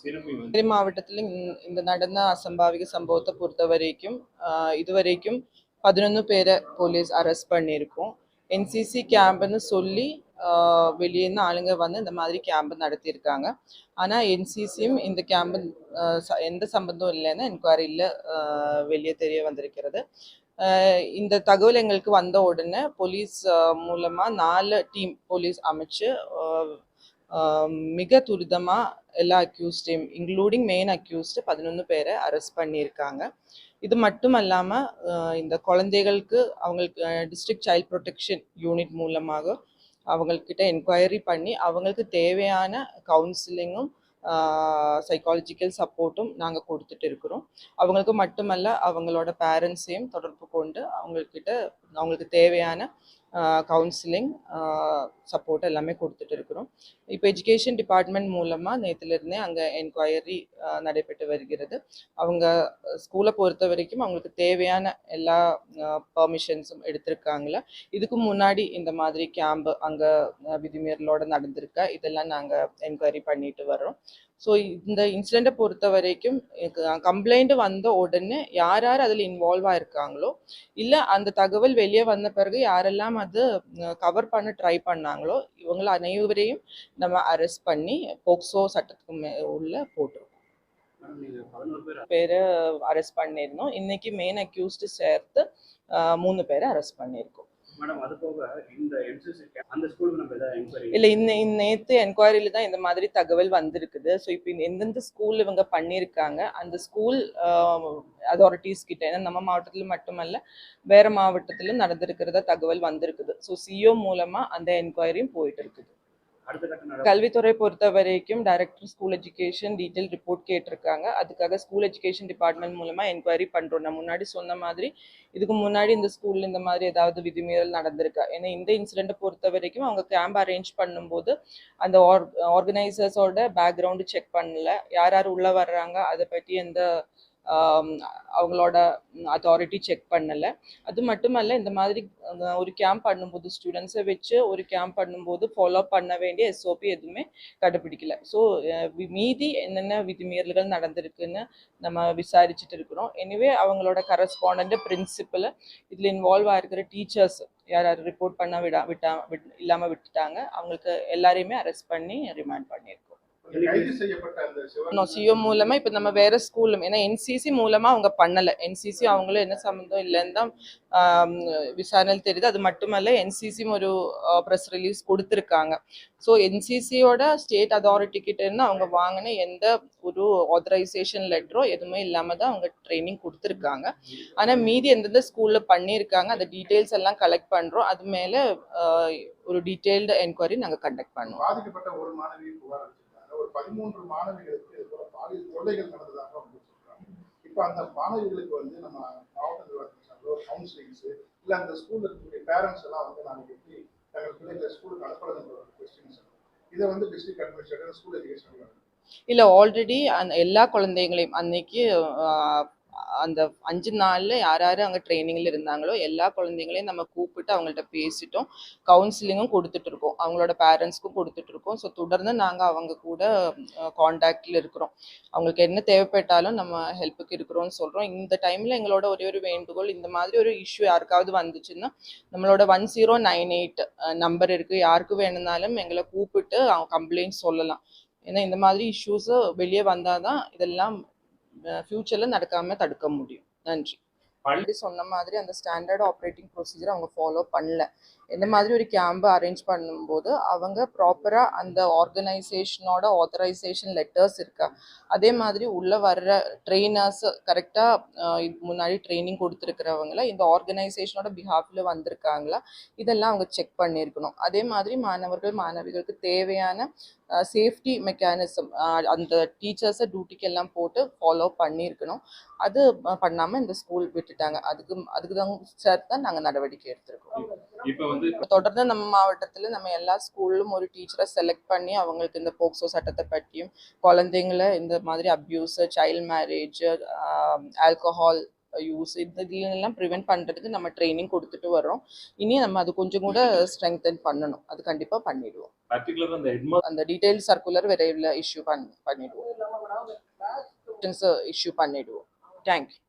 சிறுமி மாவட்டத்தில் இந்த- நடந்த அசம்பாவிக சம்பவத்தை பொறுத்த வரைக்கும் ஆஹ், இதுவரைக்கும் பதினொன்று பேரை போலீஸ் அரெஸ்ட் பண்ணியிருக்கோம். என்சிசி கேம்ப்னு சொல்லி ஆஹ், வெளியேருந்து ஆளுங்க வந்து இந்த மாதிரி கேம்ப் நடத்தியிருக்காங்க. ஆனால் என்சிசியும் இந்த கேம்பு எந்த சம்பந்தம் இல்லைன்னு என்கொயரியில் வெளியே தெரிய வந்திருக்கிறது. ஆஹ், இந்த தகவல் எங்களுக்கு வந்த உடனே போலீஸ் மூலமாக நாலு டீம் போலீஸ் அமைச்சு ஆஹ், மிக துரிதமாக எல்லா அக்யூஸ்டையும் இன்க்ளூடிங் மெயின் அக்யூஸ்டு பதினொன்று பேரை அரெஸ்ட் பண்ணியிருக்காங்க. இது மட்டும் இல்லாமல் இந்த குழந்தைகளுக்கு அவங்களுக்கு டிஸ்ட்ரிக்ட் சைல்ட் ப்ரொடெக்ஷன் யூனிட் மூலமாக அவங்கக்கிட்ட என்கொயரி பண்ணி அவங்களுக்கு தேவையான கவுன்சிலிங்கும் சைக்காலஜிக்கல் சப்போர்ட்டும் நாங்கள் கொடுத்துட்டு இருக்கிறோம். அவங்களுக்கு மட்டுமல்ல அவங்களோட பேரண்ட்ஸையும் தொடர்பு கொண்டு அவங்கக்கிட்ட அவங்களுக்கு தேவையான கவுன்சிலிங் சப்போர்ட் எல்லாமே கொடுத்துட்டு இருக்கிறோம். இப்போ எஜுகேஷன் டிபார்ட்மெண்ட் மூலமாக நேற்றுலேருந்தே அங்கே என்கொயரி நடைபெற்று வருகிறது. அவங்க ஸ்கூலை பொறுத்த வரைக்கும் அவங்களுக்கு தேவையான எல்லா பர்மிஷன்ஸும் எடுத்திருக்காங்களா? இதுக்கு முன்னாடி இந்த மாதிரி கேம்ப் அங்கே விதிமீறலோட நடந்திருக்கா? இதெல்லாம் நாங்கள் என்கொயரி பண்ணிட்டு வர்றோம். ஸோ இந்த இன்சிடெண்ட்டை பொறுத்த வரைக்கும் கம்ப்ளைண்ட் வந்த உடனே யார் யார் அதில் இன்வால்வ் ஆயிருக்காங்களோ இல்லை அந்த தகவல் வெளியே வந்த பிறகு யாரெல்லாம் அது கவர் பண்ண ட்ரை பண்ணாங்களோ இவங்கள அனைவரையும் நம்ம அரெஸ்ட் பண்ணி போக்சோ சட்டத்துக்கு மே உள்ள போட்டிருக்கோம். பேரை அரெஸ்ட் பண்ணியிருந்தோம் இன்னைக்கு மெயின் அக்யூஸ்டு சேர்த்து மூணு பேரை அரெஸ்ட் பண்ணியிருக்கோம். இந்த இல்லை இன்ன நேற்று என்கொயரியில் தான் இந்த மாதிரி தகவல் வந்திருக்குது. ஸோ இப்போ எந்தெந்த ஸ்கூல் இவங்க பண்ணியிருக்காங்க அந்த ஸ்கூல் அத்தாரிட்டிஸ் கிட்ட ஏன்னா நம்ம மாவட்டத்தில் மட்டுமல்ல வேற மாவட்டத்திலும் நடந்திருக்கிறதா தகவல் வந்திருக்குது. ஸோ சிஓ மூலமாக அந்த என்கொயரியும் போயிட்டு இருக்குது. கல்வித்துறை பொறுத்த வரைக்கும் director school education detail report கேட்டிருக்காங்க. அதுக்காக ஸ்கூல் எஜுகேஷன் டிபார்ட்மெண்ட் மூலமாக என்கொயரி பண்ணுறோம் நான் முன்னாடி சொன்ன மாதிரி இதுக்கு முன்னாடி இந்த ஸ்கூல்ல இந்த மாதிரி ஏதாவது விதிமீறல் நடந்திருக்கா? ஏன்னா இந்த இன்சிடெண்ட்டை பொறுத்த வரைக்கும் அவங்க கேம்ப் அரேஞ்ச் பண்ணும்போது அந்த ஆர் ஆர்கனைசர்ஸோட பேக்ரவுண்டு செக் பண்ணல. யார் யார் உள்ள வர்றாங்க அதை பற்றி எந்த அவங்களோட அத்தாரிட்டி செக் பண்ணலை. அது மட்டுமல்ல இந்த மாதிரி ஒரு கேம்ப் பண்ணும்போது ஸ்டூடெண்ட்ஸை வச்சு ஒரு கேம்ப் பண்ணும்போது ஃபாலோ பண்ண வேண்டிய எஸ்ஓபி எதுவுமே கடைபிடிக்கல ஸோ மீதி என்னென்ன விதிமீறல்கள் நடந்திருக்குன்னு நம்ம விசாரிச்சுட்டு இருக்கிறோம். எனிவே அவங்களோட கரஸ்பாண்டன்ட் பிரின்சிபல் இதில் இன்வால்வ் ஆகிருக்கிற டீச்சர்ஸ் யார் யார் ரிப்போர்ட் பண்ண விடா விட்டா விட் இல்லாமல் விட்டுட்டாங்க. அவங்களுக்கு எல்லாரையுமே அரெஸ்ட் பண்ணி ரிமாண்ட் பண்ணியிருக்கோம். சிஓ மூலமா இப்ப நம்ம வேற ஸ்கூலும் ஏன்னா என்சிசி மூலமா அவங்க பண்ணல. என்சிசி அவங்களும் என்ன சம்மந்தம் இல்லைன்னு தான் விசாரணையில் தெரியுது. அது மட்டுமல்ல என்சிசியும் ஒரு ப்ரெஸ் ரிலீஸ் கொடுத்துருக்காங்க. ஸோ என்சிசியோட ஸ்டேட் அத்தாரிட்டி கிட்ட இருந்து அவங்க வாங்கின எந்த ஒரு ஆத்தரைசேஷன் லெட்டரோ எதுவுமே இல்லாம தான் அவங்க ட்ரைனிங் கொடுத்துருக்காங்க. ஆனா மீதி எந்தெந்த ஸ்கூல்ல பண்ணியிருக்காங்க அந்த டீட்டெயில்ஸ் எல்லாம் கலெக்ட் பண்றோம். அது மேல ஒரு டீட்டெயில்டு என்கொயரி நாங்க கண்டக்ட் பண்ணுவோம். பதிமூன்று மாணவிகளுக்கு இது போல பாலியல் தொல்லைகள் நடந்ததாக வந்து சொல்றாங்க. இப்போ அந்த மாணவிகளுக்கு வந்து நம்ம மாவட்ட நிர்வாகத்தின் சார்பில் கவுன்சிலிங்ஸ் இல்ல அந்த ஸ்கூல்ல இருக்கக்கூடிய பேரண்ட்ஸ் எல்லாம் வந்து நாங்கள் எப்படி தங்கள் பிள்ளைகளை ஸ்கூலுக்கு அனுப்புறதுன்ற ஒரு கொஸ்டின்ஸ் இதை வந்து டிஸ்ட்ரிக்ட் அட்மினிஸ்ட்ரேட்டர் ஸ்கூல் எஜுகேஷன் இல்ல ஆல்ரெடி அந்த எல்லா குழந்தைங்களையும் அன்னைக்கு அந்த அஞ்சு நாளில் யார் யார் அங்கே ட்ரைனிங்கில் இருந்தாங்களோ எல்லா குழந்தைங்களையும் நம்ம கூப்பிட்டு அவங்கள்ட்ட பேசிட்டோம். கவுன்சிலிங்கும் கொடுத்துட்ருக்கோம் அவங்களோட பேரண்ட்ஸ்க்கும் கொடுத்துட்ருக்கோம் ஸோ தொடர்ந்து நாங்கள் அவங்க கூட காண்டாக்டில் இருக்கிறோம். அவங்களுக்கு என்ன தேவைப்பட்டாலும் நம்ம ஹெல்ப்புக்கு இருக்கிறோம்னு சொல்கிறோம் இந்த டைமில் எங்களோட ஒரே ஒரு வேண்டுகோள் இந்த மாதிரி ஒரு இஷ்யூ யாருக்காவது வந்துச்சுன்னா நம்மளோட one zero nine eight number இருக்குது யாருக்கு வேணும்னாலும் எங்களை கூப்பிட்டு அவங்க கம்ப்ளைண்ட் சொல்லலாம். ஏன்னா இந்த மாதிரி இஷ்யூஸ் வெளியே வந்தால் தான் இதெல்லாம் ஃப்யூச்சரில் நடக்காம தடுக்க முடியும். நன்றி. பள்ளி சொன்ன மாதிரி அந்த ஸ்டாண்டர்ட் ஆப்ரேட்டிங் ப்ரொசீஜர் அவங்க ஃபாலோ பண்ணல. இந்த மாதிரி ஒரு கேம்ப் அரேஞ்ச் பண்ணும்போது அவங்க ப்ராப்பராக அந்த ஆர்கனைசேஷனோட ஆத்தரைசேஷன் லெட்டர்ஸ் இருக்கா. அதே மாதிரி உள்ள வர்ற ட்ரெயினர்ஸ் கரெக்டாக முன்னாடி ட்ரைனிங் கொடுத்துருக்கிறவங்கள இந்த ஆர்கனைசேஷனோட பிஹாஃபில் வந்திருக்காங்களா இதெல்லாம் அவங்க செக் பண்ணியிருக்கணும் அதே மாதிரி மாணவர்கள் மாணவிகளுக்கு தேவையான சேஃப்டி மெக்கானிசம் அந்த டீச்சர்ஸை டியூட்டிக்கெல்லாம் போட்டு ஃபாலோ பண்ணியிருக்கணும் அது பண்ணாமல் இந்த ஸ்கூல் விட்டுட்டாங்க. அதுக்கு அதுக்கு தான் சேர்த்து தான் நாங்கள் நடவடிக்கை எடுத்திருக்கோம் தொடர்ந்து நம்ம மாவட்டத்தில் நம்ம எல்லா ஸ்கூல்லும் ஒரு டீச்சரை செலக்ட் பண்ணி அவங்களுக்கு இந்த போக்சோ சட்டத்தை பற்றியும் குழந்தைங்கள இந்த மாதிரி abuse child marriage alcohol use இந்த இதுலெல்லாம் ப்ரிவென்ட் பண்ணுறதுக்கு நம்ம ட்ரைனிங் கொடுத்துட்டு வர்றோம். இனி நம்ம அது கொஞ்சம் கூட ஸ்ட்ரெங்தன் பண்ணணும். அது கண்டிப்பாக பண்ணிடுவோம். அந்த டீடைல் சர்க்குலர் விரைவில் இஷ்யூ பண்ணி பண்ணிடுவோம். இஷ்யூ பண்ணிடுவோம். தேங்க்யூ